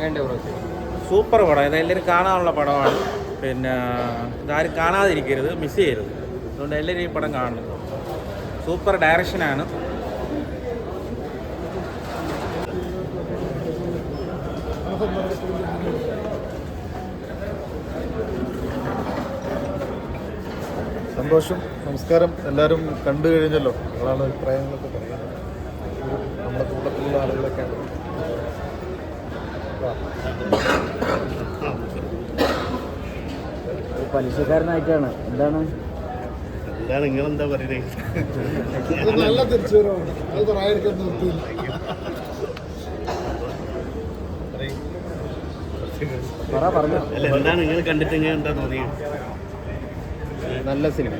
എങ്ങനെയുണ്ട് bro super പടം. ഇത് എല്ലാവരും കാണാനുള്ള പടമാണ്. പിന്നെ ഇതാരും കാണാതിരിക്കരുത്. മിസ് ചെയ്യരുത്. അതുകൊണ്ട് എല്ലാവരും ഈ പടം കാണണം. സൂപ്പർ ഡയറക്ഷനാണ് സന്തോഷം. നമസ്കാരം. എല്ലാവരും കണ്ടു കഴിഞ്ഞല്ലോ. അതാണ് അഭിപ്രായങ്ങളൊക്കെ പറയുന്നത്. നമ്മുടെ കൂട്ടത്തിലുള്ള ആളുകളൊക്കെ പലിശക്കാരനായിട്ടാണ്. എന്താണ്? എന്താണ് നിങ്ങൾ എന്താ പറയുന്നത് നല്ല തിരിച്ചുവരവാണ്. അത് പറയാതിരിക്കാൻ നിർത്തിയില്ല. അല്ല എന്താണ് നിങ്ങൾ കണ്ടിട്ട് ഇങ്ങനെ എന്താ തോന്നിയത് നല്ല സിനിമ.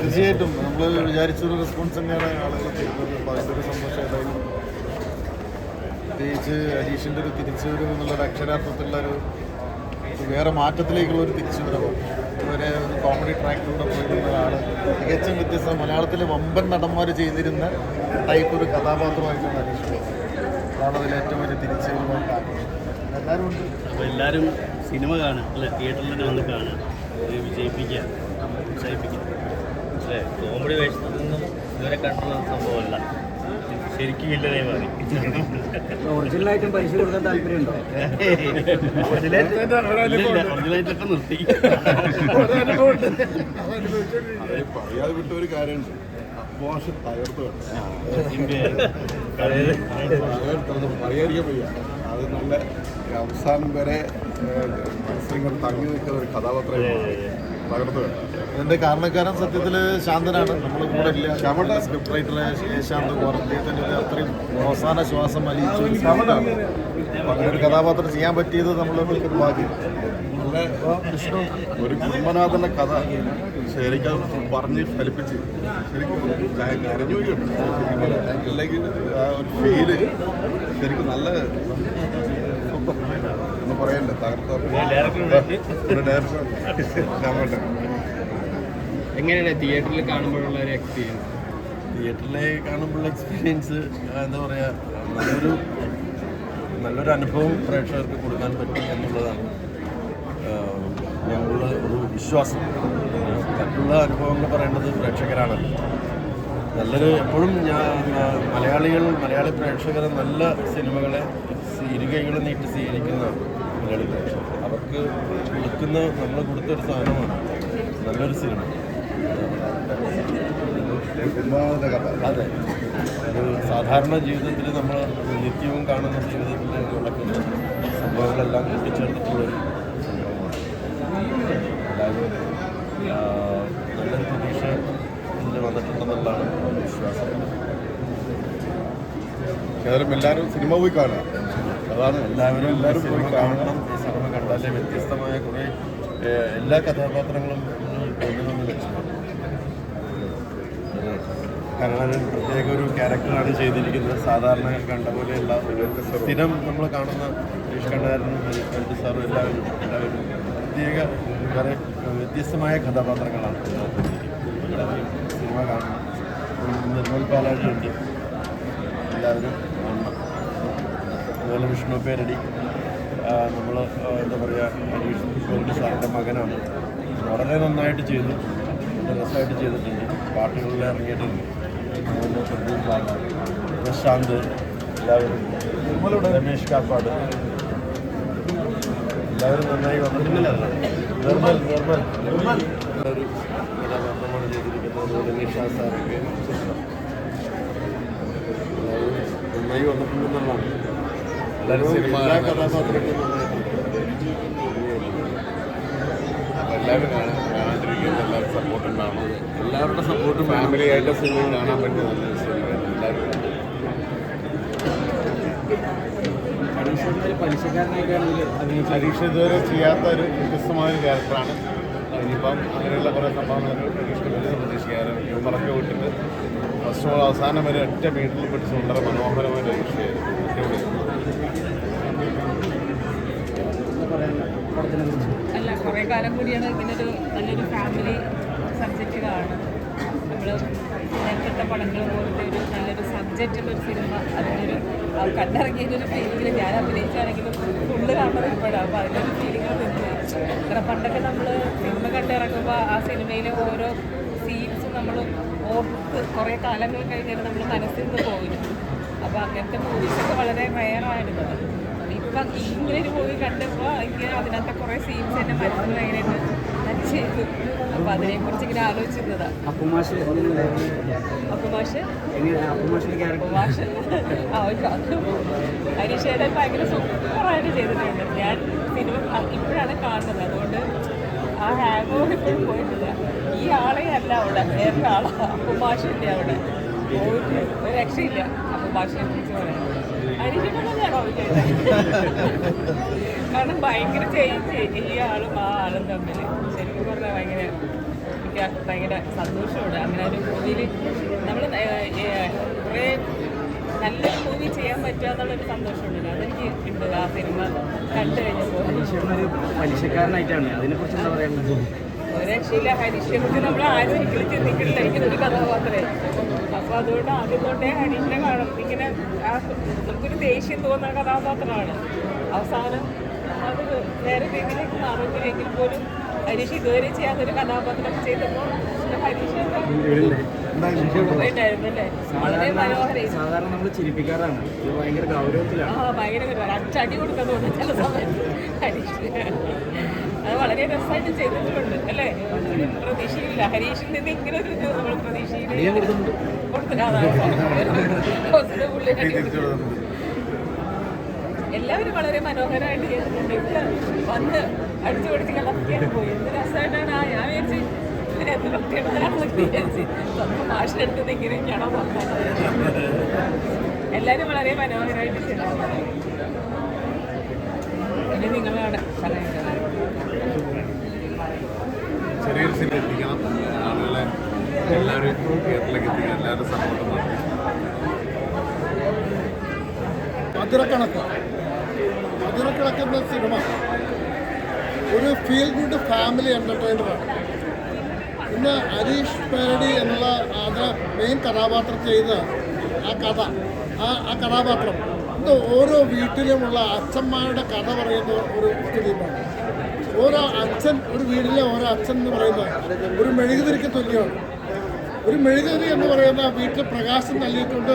തീർച്ചയായിട്ടും. നമ്മൾ വിചാരിച്ചൊരു റെസ്പോൺസ് തന്നെയാണ് ആളുകൾ ചെയ്യുന്നത് അപ്പോൾ അതിന്റെ ഒരു സന്തോഷമായിട്ടായി പ്രത്യേകിച്ച് ഹരീഷിന്റെ ഒരു തിരിച്ചുവരവ് എന്നുള്ളൊരു അക്ഷരാർത്ഥത്തിലുള്ള ഒരു ഒരു വേറെ മാറ്റത്തിലേക്കുള്ള ഒരു തിരിച്ചുവരവ്. ഇതുവരെ ഒരു കോമഡി ട്രാക്കിലൂടെ പോയിരുന്ന തികച്ചും വ്യത്യസ്ത. മലയാളത്തിലെ വമ്പൻ നടന്മാർ ചെയ്തിരുന്ന ടൈപ്പ് ഒരു കഥാപാത്രമായിട്ടുള്ള ഹരീഷ്. അതാണ് അതിൽ ഏറ്റവും വലിയ തിരിച്ചുവരവായിട്ട് എല്ലാവരും ഉണ്ട്? അപ്പോൾ എല്ലാവരും സിനിമ കാണുക അല്ലെ? തിയേറ്ററിൽ വന്ന് കാണുക. വിജയിപ്പിക്കുക ഉത്സാഹിപ്പിക്കുക അല്ലേ? കോമഡി വേഷത്തിൽ നിന്നും ഇതുവരെ കണ്ടുള്ള സംഭവമല്ല. ശരിക്കും വില്ലനായി മാറി ഒറിജിനലായിട്ടും പൈസ കൊടുക്കാൻ താല്പര്യമുണ്ടോ? ഒറിജിനലായിട്ടൊക്കെ നിർത്തി. പറയാതെ വിട്ട ഒരു കാര്യമുണ്ട്. മോശം തകർത്ത് അതായത് പറയാതിരിക്കാൻ വയ്യ. അത് നല്ല അവസാനം വരെ മനസ്സിലിങ്ങനെ തങ്ങി നിൽക്കുന്ന ഒരു കഥാപാത്രമാണ് തകർത്ത് ഇതിന്റെ കാരണക്കാരൻ സത്യത്തിൽ ശാന്തനാണ്. നമ്മൾ കൂടെ ഇല്ല. സ്ക്രിപ്റ്റ് റൈറ്റർ ശാന്ത് അദ്ദേഹത്തിന്റെ അത്രയും അവസാന ശ്വാസം അലിയിച്ചു അങ്ങനെ ഒരു കഥാപാത്രം ചെയ്യാൻ പറ്റിയത് നമ്മൾ ഭാഗ്യം. വിഷ്ണു ഒരു കുടുംബനാഥന്റെ കഥ ശരിക്കും പറഞ്ഞ് ഫലിപ്പിച്ച് ശരിക്കും കരഞ്ഞു അല്ലെങ്കിൽ ഒരു ഫീൽ ശരിക്കും നല്ല ഒന്നും പറയണ്ട? തകർത്ത എങ്ങനെയാണ് തിയേറ്ററിൽ കാണുമ്പോഴുള്ള ഒരു എക്സ്പീരിയൻസ് തിയേറ്ററിലെ കാണുമ്പോഴുള്ള എക്സ്പീരിയൻസ് എന്താ പറയുക നല്ലൊരു നല്ലൊരു അനുഭവം പ്രേക്ഷകർക്ക് കൊടുക്കാൻ പറ്റി എന്നുള്ളതാണ്. ഞങ്ങളുടെ ഒരു വിശ്വാസം. മറ്റുള്ള അനുഭവങ്ങൾ പറയേണ്ടത് പ്രേക്ഷകരാണ് നല്ലൊരു എപ്പോഴും ഞാൻ മലയാളികൾ മലയാളി പ്രേക്ഷകർ നല്ല സിനിമകളെ ഇരുകൈകൾ നീട്ടി സ്വീകരിക്കുന്ന മലയാളി അവർക്ക് കൊടുക്കുന്ന നമ്മൾ കൊടുത്തൊരു സാധനമാണ്. നല്ലൊരു സിനിമ. അതെ. ഒരു സാധാരണ ജീവിതത്തിൽ നമ്മൾ നിത്യവും കാണുന്ന ജീവിതത്തിൽ നടക്കുന്ന സംഭവങ്ങളെല്ലാം കൂട്ടിച്ചേർത്തിട്ടുള്ളൊരു സംഭവമാണ്. എല്ലാവരും നല്ലൊരു പ്രതീക്ഷ ഇതിൽ വന്നിട്ടുണ്ടെന്നുള്ളതാണ് വിശ്വാസം. എല്ലാവരും സിനിമ പോയി കാണുക. അതാണ് എല്ലാവരും എല്ലാവരും പോയി കാണണം. ഈ സിനിമ കണ്ടാലേ വ്യത്യസ്തമായ കുറേ എല്ലാ കഥാപാത്രങ്ങളും കൊണ്ടുവന്ന് കാരണം പ്രത്യേക ഒരു ക്യാരക്ടറാണ് ചെയ്തിരിക്കുന്നത്. സാധാരണ കണ്ട പോലെയുള്ള ഒരു സ്ഥിരം നമ്മൾ കാണുന്ന ഹരീഷ് കണ്ണാരനും ഹരീഷ് സാറും എല്ലാവരും എല്ലാവരും പ്രത്യേക വളരെ വ്യത്യസ്തമായ കഥാപാത്രങ്ങളാണ് സിനിമ കാണണം. നിർമ്മൽ പാലാഴിയുണ്ട് എല്ലാവരും കാണണം. അതുപോലെ വിഷ്ണു പേരടി. നമ്മൾ എന്താ പറയുക ഹരീഷ് സാറിന്റെ മകനാണ്. വളരെ നന്നായിട്ട് ചെയ്തു. രസമായിട്ട് ചെയ്തിട്ടുണ്ട്. പാട്ടുകളിൽ ഇറങ്ങിയിട്ടുണ്ട്. അതുപോലെ പ്രശാന്ത് എല്ലാവരും. രമേഷ് കാപ്പാട്. എല്ലാവരും നന്നായി വന്നിട്ടില്ല നിർമ്മൽ നിർമ്മൽ. നിർമ്മൽ. ഒരു ചെയ്തിരിക്കുന്നത്. അതുപോലെ നിഷ സാറൊക്കെ നന്നായി വന്നിട്ടുണ്ടെന്നുള്ളതാണ്. സിനിമ എല്ലാ കഥാപാത്രങ്ങളും നന്നായിട്ടുണ്ട് എല്ലാവരും കാണാണ്ടിരിക്കുന്ന. എല്ലാവരും സപ്പോർട്ട് ഉണ്ടാവണം. എല്ലാവരുടെ സപ്പോർട്ടും ഫാമിലി ആയിട്ട് സിനിമ കാണാൻ പറ്റിയ നല്ല സിനിമയാണ് എല്ലാവരും പരീക്ഷ ഇതുവരെ ചെയ്യാത്ത ഒരു വ്യത്യസ്തമായ ഒരു ക്യാരക്ടറാണ് ഇനിയിപ്പം അങ്ങനെയുള്ള കുറേ സംഭവങ്ങളൊക്കെ പരീക്ഷ വലിയ പ്രതീക്ഷിക്കാറ് ഹ്യൂമറൊക്കെ വിട്ടിട്ട് ഫസ്റ്റ് ഓൾ അവസാനം വരെ ഒറ്റ വീട്ടിൽ പിടിച്ച് വളരെ മനോഹരമായ ഒരു പരീക്ഷയായിരുന്നു അല്ല കുറേ കാലം കൂടിയാണ് ഇങ്ങനൊരു നല്ലൊരു ഫാമിലി സബ്ജക്റ്റ് കാണുന്നത്. നമ്മൾ നേരത്തെ പടങ്ങൾ പോലത്തെ ഒരു നല്ലൊരു സബ്ജക്റ്റുള്ള ഒരു സിനിമ അതിനൊരു കണ്ടിറങ്ങിയതൊരു ഫീലിംഗിൽ ഞാൻ അഭിനയിച്ചാണെങ്കിലും ഫുള്ള് കാണുന്നത് ഇപ്പോഴാണ് അപ്പോൾ അതിന്റെ ഒരു ഫീലിംഗ് തന്നെയാണ് പണ്ടൊക്കെ നമ്മൾ സിനിമ കണ്ടിറങ്ങുമ്പോൾ ആ സിനിമയിലെ ഓരോ സീൻസും നമ്മൾ ഓർത്ത് കുറേ കാലങ്ങൾ കഴിഞ്ഞാൽ നമ്മൾ മനസ്സിൽ നിന്ന് പോയിരുന്നു അപ്പോൾ അങ്ങനത്തെ മൂവീസൊക്കെ വളരെ റയറായിരുന്നു ഇപ്പം ഇങ്ങനെ ഒരു മൂവി കണ്ടപ്പോൾ ഇങ്ങനെ അതിനകത്തെ കുറേ സീൻസ് എന്റെ മനസ്സിൽ ഭയങ്കരമായിട്ട് ടച്ച് ചെയ്തു അപ്പോൾ അതിനെക്കുറിച്ച് ഇങ്ങനെ ആലോചിച്ചിരുന്നതാണ് അപ്പുമാഷ് ഹരീഷേടൻ ഭയങ്കര സൂപ്പറായിട്ട് ചെയ്തിട്ടുണ്ട്. ഞാൻ സിനിമ ഇപ്പോഴാണ് കാണുന്നത്. അതുകൊണ്ട് ആ ഹാങ് ഓവർ ഇപ്പോഴും പോയിട്ടില്ല. ഈ ആളെ അല്ല അവിടെ. വേറെ ആളാണ് അപ്പം അവിടെ ഒരു രക്ഷയില്ല. ഭാഷയെ കുറിച്ച് പറയാൻ ഹരീഷേട്ടനാണോ കാരണം ഭയങ്കര ചേഞ്ച് ഈ ആളും ആ ആളും തമ്മിൽ ശരിക്കും പറഞ്ഞാൽ ഭയങ്കര എനിക്ക് ഭയങ്കര സന്തോഷമുണ്ട് അങ്ങനെ ഒരു മൂവിയിൽ നമ്മൾ കുറേ നല്ല മൂവി ചെയ്യാൻ പറ്റുക എന്നുള്ളൊരു സന്തോഷമുണ്ടല്ലോ അതെനിക്ക് ഉണ്ട് ആ സിനിമ കണ്ടു കഴിഞ്ഞപ്പോൾ പലിശക്കാരനായിട്ടാണ് അതിനെക്കുറിച്ച് എന്താ പറയാനുള്ളത് ഒരു രക്ഷയില്ല ഹരീഷിനെ കുറിച്ച് നമ്മൾ ആരും ഒരിക്കലും ചിന്തിക്കില്ല എനിക്കൊരു കഥാപാത്രമേ അപ്പോൾ അതുകൊണ്ട് ആദ്യം തൊട്ടേ ഹരീഷിനെ കാണും. ഇങ്ങനെ നമുക്കൊരു ദേഷ്യം തോന്നുന്ന കഥാപാത്രമാണ്. അവസാനം അത് നേരെ രീതിയിലേക്ക് മാറുമെങ്കിൽ പോലും ഹരീഷ് ഇതുവരെ ചെയ്യാത്തൊരു കഥാപാത്രം ചെയ്തപ്പോൾ ഹരീഷ് വളരെ മനോഹരം. സാധാരണ നമ്മൾ ചിരിപ്പിക്കാറാണ്. ഭയങ്കര ഗൗരവത്തിലാണ്. ആ ഭയങ്കര അച്ചടി ചില സമയത്ത് ഹരീഷ് അത് വളരെ രസമായിട്ട് ചെയ്തിട്ടുണ്ട് അല്ലേ? പ്രതീക്ഷയില്ല. ഹരീഷിൽ നിന്ന് ഇങ്ങനെ ഒരു നമ്മൾ പ്രതീക്ഷയില്ല എല്ലാവരും വളരെ മനോഹരമായിട്ട് ചെയ്തിട്ടുണ്ട്. വന്ന് അടിച്ചു പൊടിച്ച് കളക്കിയാണ് പോയി. എന്ത് രസമായിട്ടാണ് ആ ഞാൻ വിചാരിച്ചു ഇതിന് എന്ത് വൃത്തിയെടുത്താണെന്ന് വിചാരിച്ചു. സ്വന്തം ഭാഷയെടുത്തത് എല്ലാവരും വളരെ മനോഹരമായിട്ട് ചെയ്തിട്ടുണ്ട്. ഇനി നിങ്ങളവിടെ പറയുന്നത്. ചെറിയൊരു സിനിമ എത്തിക്കണം. ആളുകളെ എല്ലാവരും കേരളത്തിലേക്ക് എത്തിക്കണം എല്ലാവരും സപ്പോർട്ടും മധുരക്കണക്ക് മധുരക്കണക്ക് എന്ന സിനിമ ഒരു ഫീൽ ഗുഡ് ഫാമിലി എന്റർടൈനറാണ് പിന്നെ ഹരീഷ് പേരടി എന്നുള്ള അത് മെയിൻ കഥാപാത്രം ചെയ്ത ആ കഥ ആ ആ കഥാപാത്രം. ഇത് ഓരോ വീട്ടിലുമുള്ള അച്ഛന്മാരുടെ കഥ പറയുന്ന ഒരു ഫിലിമാണ് ഓരോ അച്ഛൻ ഒരു വീട്ടിലെ ഓരോ അച്ഛൻ എന്ന് പറയുന്നത് ഒരു മെഴുകുതിരിക്ക് തുല്യമാണ്. ഒരു മെഴുകുതിരി എന്ന് പറയുന്ന വീട്ടിൽ പ്രകാശം നൽകിയിട്ടുണ്ട്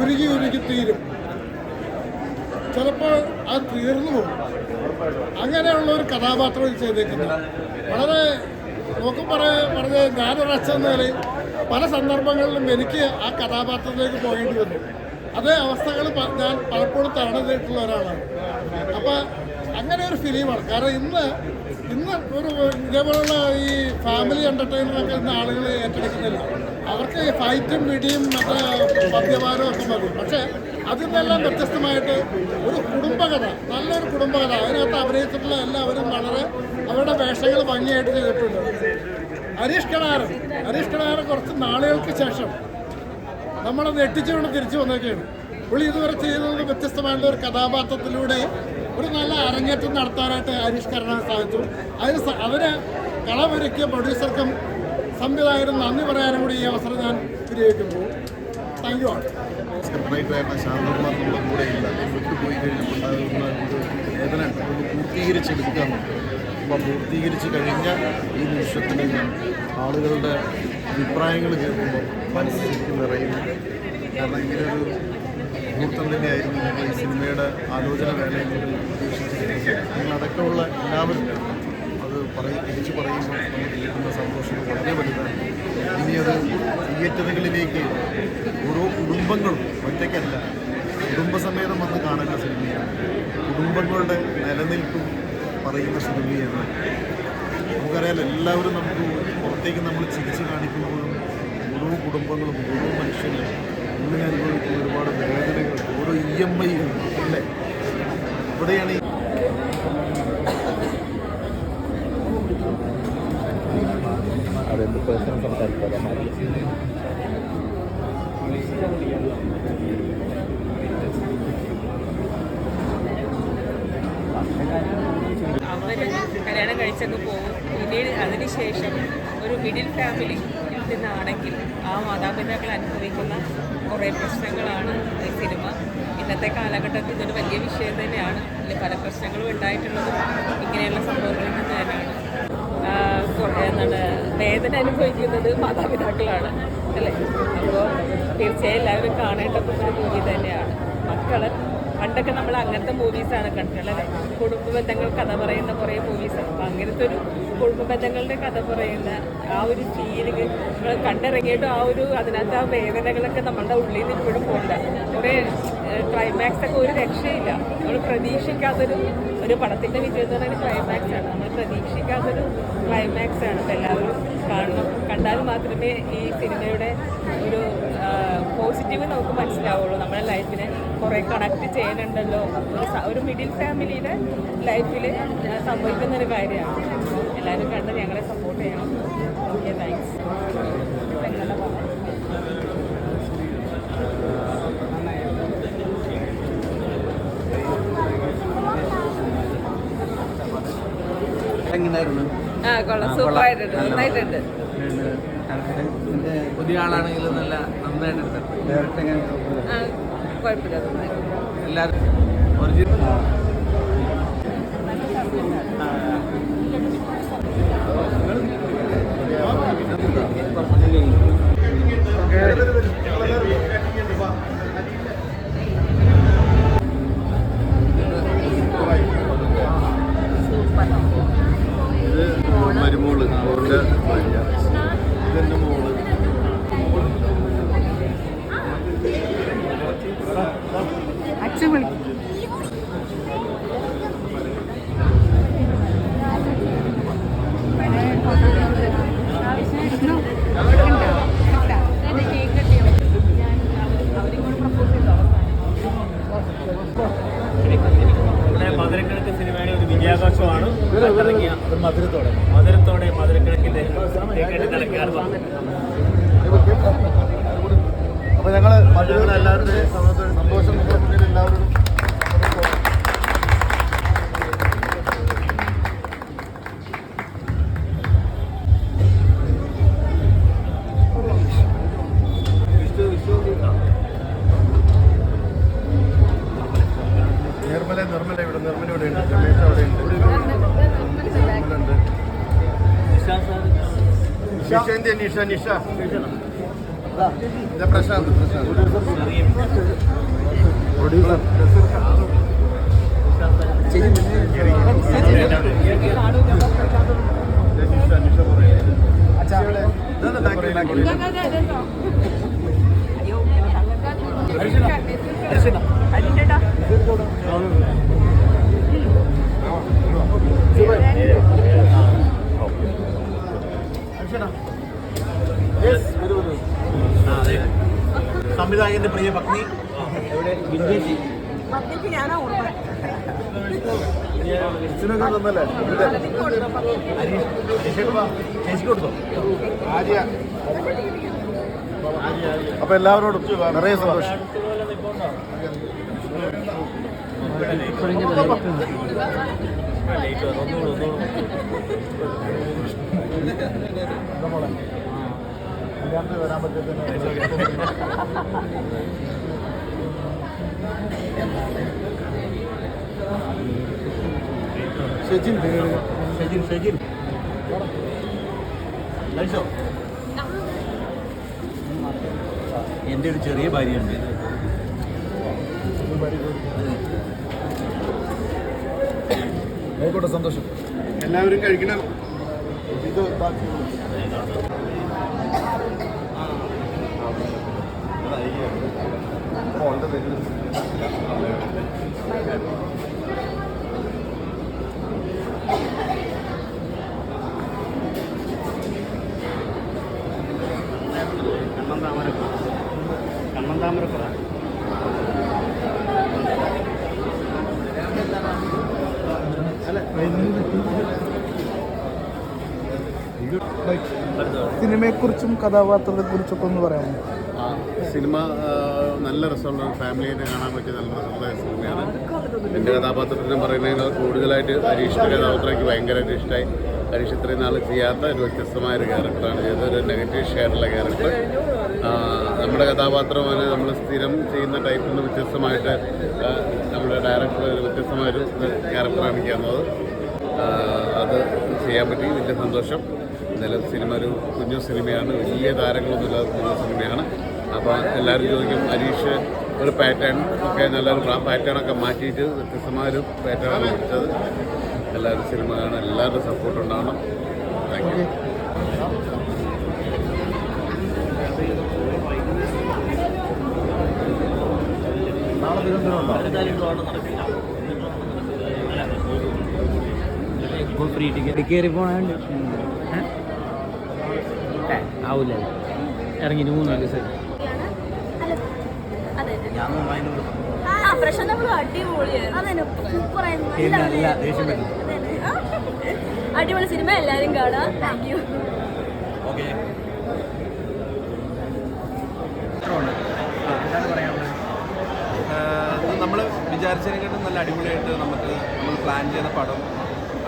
ഉരുകി ഉരുകി തീരും. ചിലപ്പോൾ അത് തീർന്നു പോകും. അങ്ങനെയുള്ള ഒരു കഥാപാത്രം ചെയ്തേക്കുന്നത്. വളരെ നോക്കും പറ പറഞ്ഞ ഞാനൊരു അച്ഛൻ എന്ന നിലയിൽ പല സന്ദർഭങ്ങളിലും എനിക്ക് ആ കഥാപാത്രത്തിലേക്ക് പോകേണ്ടി വന്നു. അതേ അവസ്ഥകൾ ഞാൻ പലപ്പോഴും തടഞ്ഞിട്ടുള്ള ഒരാളാണ്. അപ്പം അങ്ങനെ ഒരു ഫിലിമാണ് കാരണം ഇന്ന് ഇന്ന് ഒരു ഇതേപോലുള്ള ഈ ഫാമിലി എന്റർടൈനറൊക്കെ ഇന്ന് ആളുകൾ ഏറ്റെടുക്കുന്നില്ല. അവർക്ക് ഫൈറ്റും പിടിയും മറ്റേ മദ്യപാനവും ഒക്കെ മതി. പക്ഷേ അതിൽ നിന്നെല്ലാം വ്യത്യസ്തമായിട്ട് ഒരു കുടുംബകഥ നല്ലൊരു കുടുംബകഥ. അതിനകത്ത് അഭിനയിച്ചിട്ടുള്ള എല്ലാവരും വളരെ അവരുടെ വേഷങ്ങൾ ഭംഗിയായിട്ട് ചെയ്തിട്ടുണ്ട്. ഹരീഷ് കടാരൻ ഹരീഷ് കടാരൻ കുറച്ച് നാളുകൾക്ക് ശേഷം നമ്മളെ നെട്ടിച്ചുകൊണ്ട് തിരിച്ചു വന്നേക്കാണ്. പുള്ളി ഇതുവരെ ചെയ്യുന്നത് വ്യത്യസ്തമായിട്ടുള്ള ഒരു കഥാപാത്രത്തിലൂടെ ഒരു നല്ല അരങ്ങേറ്റം നടത്താനായിട്ട് ഹരീഷ് കരണാൻ സാധിച്ചു. അതിന് അവരെ കളമൊരുക്കിയ പ്രൊഡ്യൂസർക്കും സംവിധായകരും നന്ദി പറയാനും കൂടി ഈ അവസരം ഞാൻ വിനിയോഗിക്കുന്നു. താങ്ക് യു ആണ് ഇല്ല. വേദന അത് അപ്പം പൂർത്തീകരിച്ച് കഴിഞ്ഞ ഈ നിമിഷത്തിന് ആളുകളുടെ അഭിപ്രായങ്ങൾ കേൾക്കുമ്പോൾ മനസ്സിലേക്ക് നിറയുന്നു. കാരണം ഇങ്ങനെ ഒരു മുഹൂർത്തം തന്നെയായിരുന്നു ഞങ്ങൾ ഈ സിനിമയുടെ ആലോചന വേളയിൽ പ്രതീക്ഷിച്ചിരുന്നത് നിങ്ങളടക്കമുള്ള എല്ലാവരും അത് പറയും തിരിച്ചു പറയുമ്പോൾ നമുക്ക് കിട്ടുന്ന സന്തോഷം വളരെ വലുതാണ്. ഇനി അത് തിയേറ്ററുകളിലേക്ക് ഓരോ കുടുംബങ്ങളും ഒറ്റയ്ക്കല്ല കുടുംബസമേതം വന്ന് കാണേണ്ട സിനിമയാണ്. കുടുംബങ്ങളുടെ നിലനിൽപ്പും പറയുന്ന സിനിമയാണ്. നമുക്കറിയാലോ എല്ലാവരും നമുക്ക് പുറത്തേക്ക് നമ്മൾ ചിരിച്ചു കാണിക്കുമ്പോഴും ഓരോ കുടുംബങ്ങളും ഓരോ മനുഷ്യരും ഉള്ളിൽ അനുഭവിക്കുന്ന ഒരുപാട് വേദനകൾ ഓരോ ഇ എം ഐ അല്ലേ? ഇവിടെയാണ് ഈ അവർ കല്യാണം കഴിച്ചൊക്കെ പോകും. പിന്നീട് അതിനുശേഷം ഒരു മിഡിൽ ഫാമിലി നിന്നാണെങ്കിൽ ആ മാതാപിതാക്കൾ അനുഭവിക്കുന്ന കുറേ പ്രശ്നങ്ങളാണ് ഈ സിനിമ. ഇന്നത്തെ കാലഘട്ടത്തിൽ ഇതൊരു വലിയ വിഷയം തന്നെയാണ്. ഇതിൽ പല പ്രശ്നങ്ങളും ഉണ്ടായിട്ടുള്ളതും ഇങ്ങനെയുള്ള സംഭവങ്ങളിൽ നിന്ന് തന്നെയാണ്. എന്താണ് വേദന അനുഭവിക്കുന്നത് മാതാപിതാക്കളാണ്. അല്ലേ? അപ്പോൾ തീർച്ചയായും എല്ലാവരും കാണേണ്ട ഒരു മൂവി തന്നെയാണ്. മക്കൾ പണ്ടൊക്കെ നമ്മൾ അങ്ങനത്തെ മൂവീസാണ് കണ്ടിട്ടുള്ളത്. കുടുംബ ബന്ധങ്ങൾ കഥ പറയുന്ന കുറേ മൂവീസ് അപ്പം അങ്ങനത്തെ ഒരു കുടുംബ ബന്ധങ്ങളുടെ കഥ പറയുന്ന ആ ഒരു ഫീലിംഗ് നമ്മൾ കണ്ടിറങ്ങിയിട്ടും ആ ഒരു അതിനകത്ത് ആ വേദനകളൊക്കെ നമ്മളുടെ ഉള്ളിൽ നിന്ന് ഇപ്പോഴും പോകില്ല കുറേ ക്ലൈമാക്സ് ഒക്കെ ഒരു രക്ഷയില്ല. നമ്മൾ പ്രതീക്ഷിക്കാത്തൊരു ഒരു പടത്തിന്റെ വിജയം എന്ന് ക്ലൈമാക്സ് ആണ്. നമ്മൾ പ്രതീക്ഷിക്കാത്തൊരു ക്ലൈമാക്സ് ആണ് എല്ലാവരും കാണണം കണ്ടാൽ മാത്രമേ ഈ സിനിമയുടെ ഒരു പോസിറ്റീവ് നമുക്ക് മനസ്സിലാവുള്ളൂ. നമ്മുടെ ലൈഫിനെ കുറേ കണക്ട് ചെയ്യുന്നുണ്ടല്ലോ. ഒരു മിഡിൽ ഫാമിലിയുടെ ലൈഫിൽ സംഭവിക്കുന്ന ഒരു കാര്യമാണ്. എല്ലാവരും കണ്ട് ഞങ്ങളെ സപ്പോർട്ട് ചെയ്യണം. ഓക്കെ താങ്ക്സ് എങ്ങനെയായിരുന്നു ആ കൊള്ളാം. സൂപ്പർ ആയിട്ടുണ്ട് നന്നായിട്ടുണ്ട്. പുതിയ ആളാണെങ്കിലും നല്ല നന്നായിട്ട് എടുത്തിട്ടുണ്ട് കുഴപ്പമില്ല. നന്നായിട്ടുണ്ട്. എല്ലാവരും original Kesinlikle. Nisha Nisha Prashanth Prashanth producer Nisha സംവിധായകന്റെ പ്രിയ പത്നി? അപ്പൊ എല്ലാവരോടും നിറയെ സന്തോഷം. വരാൻ ഷെജിൻ ഷെജിൻ ഷെജിൻ. കഴിച്ചോ എന്റെ ഒരു ചെറിയ ഭാര്യയുണ്ട്. ആയിക്കോട്ടെ സന്തോഷം. എല്ലാവരും കഴിക്കണം. ഇത് കണ്ണൻ താമരക്കുറ സിനിമയെക്കുറിച്ചും കഥാപാത്രത്തെ കുറിച്ചൊക്കെ ഒന്ന് പറയാമോ? സിനിമ നല്ല രസമുള്ള ഫാമിലിയായിട്ട് കാണാൻ പറ്റിയ നല്ല രസമുള്ള സിനിമയാണ്. എന്റെ കഥാപാത്രത്തിനും പറയുന്നതിന് കൂടുതലായിട്ട് ഹരീഷിന്റെ കഥാപാത്രം എനിക്ക് ഭയങ്കരമായിട്ട് ഇഷ്ടമായി ഹരീഷ് ഇത്രയും നാൾ ചെയ്യാത്ത ഒരു വ്യത്യസ്തമായ ഒരു ക്യാരക്ടറാണ് ചെയ്തത് ഒരു നെഗറ്റീവ് ഷെയറുള്ള ക്യാരക്ടർ നമ്മുടെ കഥാപാത്രമാണ് നമ്മൾ സ്ഥിരം ചെയ്യുന്ന ടൈപ്പിൽ നിന്ന് വ്യത്യസ്തമായിട്ട് നമ്മുടെ ഡയറക്ടർ ഒരു വ്യത്യസ്തമായൊരു ക്യാരക്ടറാണ് ചെയ്യുന്നത് തന്നത്. അത് ചെയ്യാൻ പറ്റി. വലിയ സന്തോഷം. എന്തായാലും സിനിമ ഒരു കുഞ്ഞു സിനിമയാണ്. വലിയ താരങ്ങളൊന്നുമില്ലാത്ത കുഞ്ഞു സിനിമയാണ്. അപ്പോൾ എല്ലാവരും ചോദിക്കും ഹരീഷ് ഒരു പാറ്റേൺ ഒക്കെ നല്ലൊരു പാറ്റേണൊക്കെ മാറ്റിയിട്ട് വ്യത്യസ്തമായൊരു പാറ്റേണാണ് പിടിച്ചത് എല്ലാവരും സിനിമ കാണാൻ എല്ലാവരുടെ സപ്പോർട്ട് ഉണ്ടാവണം. താങ്ക് യു കയറി പോണുണ്ട് ആവൂല ഇറങ്ങിയിട്ട് മൂന്ന് ദിവസം ഞാൻ ഭയങ്കര ആ പ്രശ്നം നമ്മൾ അടിപൊളിയായിരുന്നു സൂപ്പറായിരുന്നു നല്ല ദേഷ്യം വരുന്നു അടിപൊളി സിനിമ എല്ലാവരും കാണാം. താങ്ക് യു നമ്മൾ വിചാരിച്ചതിനെക്കാട്ടും നല്ല അടിപൊളിയായിട്ട് നമുക്ക് നമ്മൾ പ്ലാൻ ചെയ്ത പടം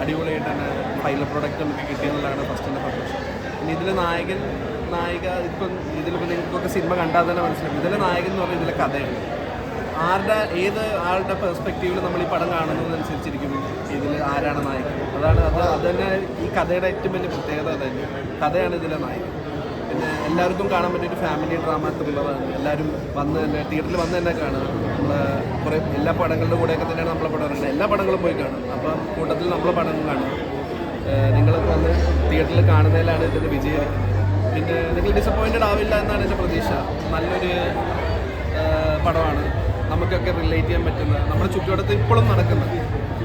അടിപൊളിയായിട്ട് തന്നെ ഫൈനൽ പ്രൊഡക്റ്റ് നമുക്ക് കിട്ടിയെന്നുള്ളതാണ് ഫസ്റ്റിന്റെ സന്തോഷം ഇനി ഇതിലെ നായകൻ നായിക ഇപ്പം ഇതിലിപ്പോൾ നിങ്ങൾക്കൊക്കെ സിനിമ കണ്ടാൽ തന്നെ മനസ്സിലാക്കും ഇതിലെ നായകൻ എന്ന് പറഞ്ഞാൽ ഇതിലെ കഥയാണ്. ആരുടെ ഏത് ആളുടെ പെർസ്പെക്റ്റീവിൽ നമ്മൾ ഈ പടം കാണുന്നതനുസരിച്ചിരിക്കും ഇതിൽ ആരാണ് നായകൻ അതാണ് അത് അത് തന്നെ ഈ കഥയുടെ ഏറ്റവും വലിയ പ്രത്യേകത തന്നെ. കഥയാണ് ഇതിലെ നായകൻ പിന്നെ എല്ലാവർക്കും കാണാൻ പറ്റിയ ഒരു ഫാമിലി ഡ്രാമ ത്രില്ലറാണ് എല്ലാവരും വന്ന് തന്നെ തിയേറ്ററിൽ വന്ന് തന്നെ കാണുക. നമ്മൾ കുറേ എല്ലാ പടങ്ങളുടെ കൂടെയൊക്കെ തന്നെയാണ് നമ്മളെ പടം കാണുന്നത്. എല്ലാ പടങ്ങളും പോയി കാണും. അപ്പം കൂട്ടത്തിൽ നമ്മളെ പടം കാണും. നിങ്ങൾ വന്ന് തിയേറ്ററിൽ കാണുന്നതിലാണ് ഇതിന്റെ വിജയം. പിന്നെ നിങ്ങൾ ഡിസപ്പോയിന്റഡ് ആവില്ല എന്നാണ് എന്റെ പ്രതീക്ഷ. നല്ലൊരു പടമാണ്. നമുക്കൊക്കെ റിലേറ്റ് ചെയ്യാൻ പറ്റുന്ന നമ്മുടെ ചുറ്റുവട്ടത്ത് ഇപ്പോഴും നടക്കുന്ന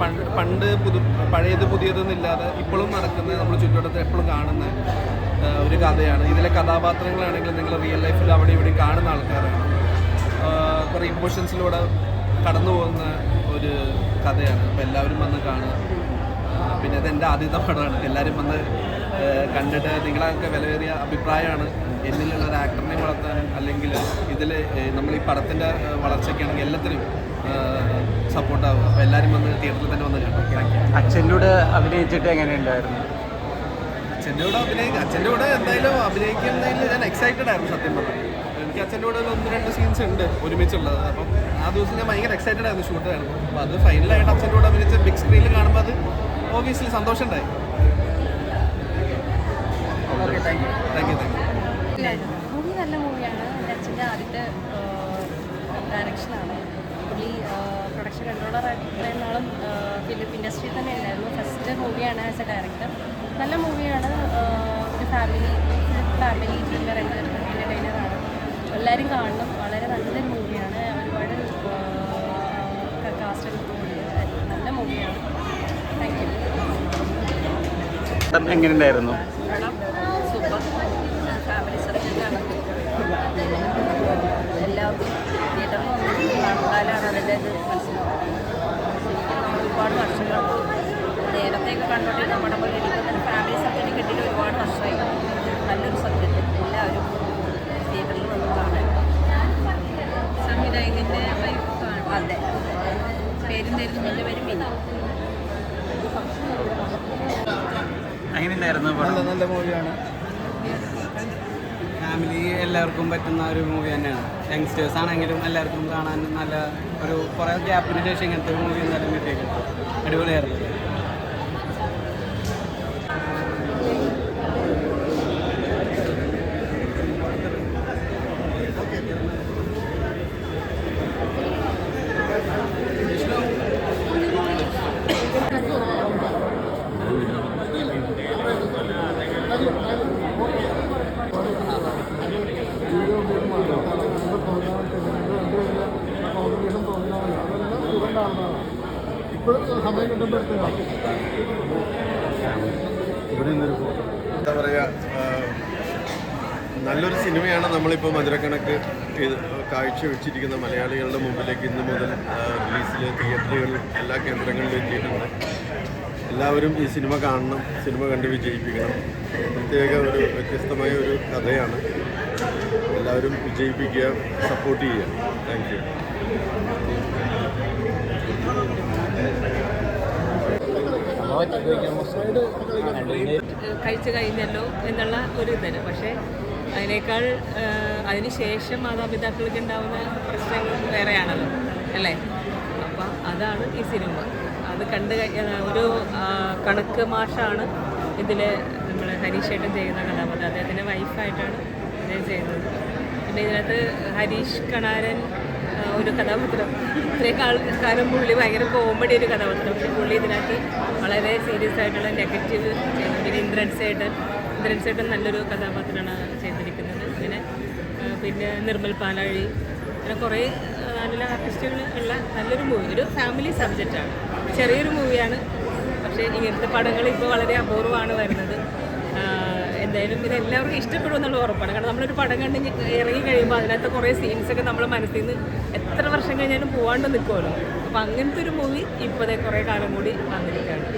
പണ്ട് പണ്ട് പുതു പഴയത് പുതിയതെന്നില്ലാതെ ഇപ്പോഴും നടക്കുന്ന നമ്മുടെ ചുറ്റുവട്ടത്ത് എപ്പോഴും കാണുന്ന ഒരു കഥയാണ്. ഇതിലെ കഥാപാത്രങ്ങളാണെങ്കിലും നിങ്ങൾ റിയൽ ലൈഫിൽ അവിടെ ഇവിടെയും കാണുന്ന ആൾക്കാരാണ്. കുറേ ഇമോഷൻസിലൂടെ കടന്നു പോകുന്ന ഒരു കഥയാണ്. അപ്പോൾ എല്ലാവരും വന്ന് കാണുക. പിന്നെ അത് എന്റെ ആദ്യത്തെ പടമാണ്. എല്ലാവരും വന്ന് കണ്ടിട്ട് നിങ്ങളൊക്കെ വിലയേറിയ അഭിപ്രായമാണ്. എന്നിലുള്ള ഒരു ആക്ടറിനെ വളർത്താനും അല്ലെങ്കിൽ ഇതിൽ നമ്മൾ ഈ പടത്തിന്റെ വളർച്ചയ്ക്കാണെങ്കിൽ എല്ലാത്തിനും സപ്പോർട്ടാവും അപ്പോൾ എല്ലാവരും വന്ന് തിയേറ്ററിൽ തന്നെ വന്ന് കാണാം. താങ്ക് അച്ഛന്റെ കൂടെ അഭിനയിച്ചിട്ട് എങ്ങനെയുണ്ടായിരുന്നു? അച്ഛന്റെ കൂടെ അഭിനയിക്കുക അച്ഛന്റെ കൂടെ എന്തായാലും അഭിനയിക്കുന്നതിൽ ഞാൻ എക്സൈറ്റഡ് ആയിരുന്നു സത്യം പറഞ്ഞാൽ എനിക്ക് അച്ഛന്റെ കൂടെ ഒന്ന് രണ്ട് സീൻസ് ഉണ്ട് ഒരുമിച്ചുള്ളത്. അപ്പം ആ ദിവസം ഞാൻ ഭയങ്കര എക്സൈറ്റഡ് ആയിരുന്നു ഷൂട്ട് ആയിരുന്നു. അപ്പോൾ അത് ഫൈനലായിട്ട് അച്ഛന്റെ കൂടെ അഭിനയിച്ച ബിഗ് സ്ക്രീനിൽ കാണുമ്പോൾ അത് ഓബിയസ്ലി സന്തോഷം ഉണ്ടായി okay thank you thank you thank you movie നല്ല മൂവിയാണ്. എന്റെ അച്ഛന്റെ ആദ്യത്തെ ഡയറക്ഷനാണ് പുള്ളി പ്രൊഡക്ഷൻ കൺട്രോളറായിട്ട് ഇത്രയും നാളും ഫിലിം ഇൻഡസ്ട്രിയിൽ തന്നെ ഉണ്ടായിരുന്നു ഫസ്റ്റ് മൂവിയാണ് ആസ് എ ഡയറക്ടർ നല്ല മൂവിയാണ്. ഒരു ഫാമിലി ഫാമിലി ത്രില്ലർ എന്റർടൈനറാണ് എല്ലാവരും കാണണം. വളരെ നല്ലൊരു മൂവിയാണ്. ഒരുപാട് കാസ്റ്റ് നല്ല മൂവിയാണ്. താങ്ക് യു എങ്ങനെയുണ്ടായിരുന്നു സൂപ്പർ ഫാമിലി സബ്ജക്റ്റാണ് എല്ലാവർക്കും തിയേറ്ററിൽ വന്ന് കണ്ടാലാണ് അതിന്റെ ഇത് മനസ്സിലാവുന്നത് ശരിക്കും നമ്മൾ ഒരുപാട് വർഷങ്ങൾ നേരത്തെയൊക്കെ കണ്ടോട്ടെ നമ്മുടെ പോലെ എനിക്ക് തന്നെ ഫാമിലി സബ്ജക്റ്റ് കിട്ടിയിട്ട് ഒരുപാട് വർഷമായി നല്ലൊരു സബ്ജക്റ്റ് എല്ലാവരും തിയേറ്ററിൽ വന്ന് കാണാൻ സംവിധായകന്റെ അതെ പേരും എന്റെ പേര് മിനി എങ്ങനെയുണ്ടായിരുന്നു പടം നല്ല മൂവിയാണ്. ഫാമിലി എല്ലാവർക്കും പറ്റുന്ന ഒരു മൂവി തന്നെയാണ്. യങ്സ്റ്റേഴ്സ് ആണെങ്കിലും എല്ലാവർക്കും കാണാൻ നല്ല ഒരു കുറേ ഗ്യാപ്പിന് ശേഷം ഇങ്ങനത്തെ ഒരു മൂവി എന്തായാലും കിട്ടിയിട്ടുണ്ട്. അടിപൊളിയായിരുന്നു. എന്താ പറയുക നല്ലൊരു സിനിമയാണ് നമ്മളിപ്പോൾ മധുരക്കണക്ക് കാഴ്ച വെച്ചിരിക്കുന്ന മലയാളികളുടെ മുമ്പിലേക്ക് ഇന്ന് മുതൽ റിലീസിൽ തിയേറ്ററുകളിൽ എല്ലാ കേന്ദ്രങ്ങളിലും എത്തിയിട്ടുണ്ട്. എല്ലാവരും ഈ സിനിമ കാണണം സിനിമ കണ്ട് വിജയിപ്പിക്കണം. പ്രത്യേക ഒരു വ്യത്യസ്തമായ ഒരു കഥയാണ്. എല്ലാവരും വിജയിപ്പിക്കുക സപ്പോർട്ട് ചെയ്യുക. താങ്ക് കഴിച്ചു കഴിഞ്ഞല്ലോ എന്നുള്ള ഒരു ഇതല്ല. പക്ഷേ അതിനേക്കാൾ അതിന് ശേഷം മാതാപിതാക്കൾക്ക് ഉണ്ടാവുന്ന പ്രശ്നങ്ങൾ വേറെയാണല്ലോ അല്ലേ? അപ്പം അതാണ് ഈ സിനിമ. അത് കണ്ട് ഒരു കണക്ക് മാഷാണ് ഇതിൽ നമ്മൾ ഹരീഷേട്ടൻ ചെയ്യുന്ന കഥാപാത്രം. അദ്ദേഹത്തിന്റെ വൈഫായിട്ടാണ് ഇത് ചെയ്യുന്നത്. പിന്നെ ഇതിനകത്ത് ഹരീഷ് കണാരൻ ഒരു കഥാപാത്രം. ഇത്രയും കാലം പുള്ളി ഭയങ്കര കോമഡി ഒരു കഥാപാത്രം. പക്ഷെ പുള്ളി ഇതിനകത്ത് വളരെ സീരിയസ് ആയിട്ടുള്ള നെഗറ്റീവ് ചെയ്യുന്നു പിന്നെ ഇന്ദ്രൻ സേട്ടൻ ഇന്ദ്രൻ സേട്ടൻ നല്ലൊരു കഥാപാത്രമാണ് ചെയ്തിരിക്കുന്നത്. പിന്നെ പിന്നെ നിർമ്മൽ പാലാഴി. അങ്ങനെ കുറേ നല്ല ആർട്ടിസ്റ്റുകൾ ഉള്ള നല്ലൊരു മൂവി ഒരു ഫാമിലി സബ്ജക്റ്റാണ് ചെറിയൊരു മൂവിയാണ് പക്ഷേ ഇങ്ങനത്തെ പടങ്ങൾ ഇപ്പോൾ വളരെ അപൂർവമാണ് വരുന്നത്. എന്തായാലും ഇത് എല്ലാവർക്കും ഇഷ്ടപ്പെടും എന്നുള്ള ഉറപ്പാണ്. കാരണം നമ്മളൊരു പടം കണ്ട് ഇറങ്ങി കഴിയുമ്പോൾ അതിനകത്ത് കുറേ സീൻസൊക്കെ നമ്മുടെ മനസ്സിൽ നിന്ന് എത്ര വർഷം കഴിഞ്ഞാലും പോവാണ്ട് നിൽക്കുമല്ലോ അപ്പം അങ്ങനത്തെ ഒരു മൂവി ഇപ്പോഴത്തെ കുറേ കാലം കൂടി വന്നിട്ടുണ്ട്